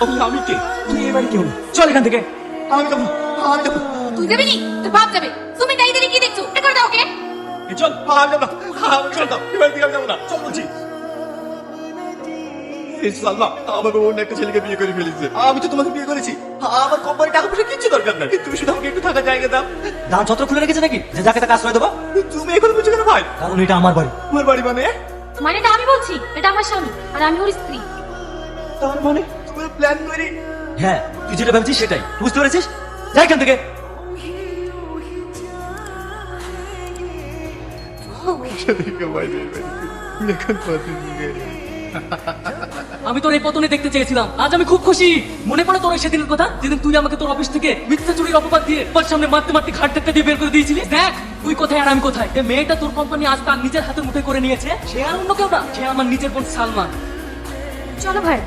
আমি কে? তুই এবারে কেউ না। চল এখান থেকে। আমি যাব আমি যাব। তুই যাবি নি? তোর বাপ যাবে। তুমি কি দেখছ? এটা করে দাও ওকে। চল। আমি যাব না। আমি চল দাও এবার থেকে আমি যাব না। চল বলছি। এই আমার অন্য একটা ছেলেকে বিয়ে করে ফেলেছে। আমি তো তোমাকে বিয়ে করেছি। আমার কোম্পানি টাকা পয়সা কিচ্ছু দরকার নাই। তুমি শুধু আমাকে একটু থাকা জায়গা দাও। দান ছত্র খুলে রেখেছে নাকি? যে যাকে তাকে আশ্রয় দেবো। তুমি এখন বুঝছ কেন ভাই? কারণ এটা আমার বাড়ি। তোমার বাড়ি মানে? মানে এটা আমি বলছি এটা আমার স্বামী আর আমি ওর স্ত্রী। তার মানে? প্ল্যান করে। হ্যাঁ তুই যেটা ভাবছিস সেটাই। বুঝতে পেরেছিস? যাই এখান থেকে। আমি তোর এই পতনে দেখতে চেয়েছিলাম। আজ আমি খুব খুশি। মনে পড়ে তোর সেদিনের কথা? যেদিন তুই আমাকে তোর অফিস থেকে মিথ্যা চুরির অপবাদ দিয়ে তোর সামনে মারতে মারতে ঘাট ধাক্কা দিয়ে বের করে দিয়েছিলি দেখ তুই কোথায় আর আমি কোথায়? যে মেয়েটা তোর কোম্পানি আজ তার নিজের হাতের মুঠে করে নিয়েছে সে আর অন্য কেউ না সে আমার নিজের বোন সালমান। চলো ভাই।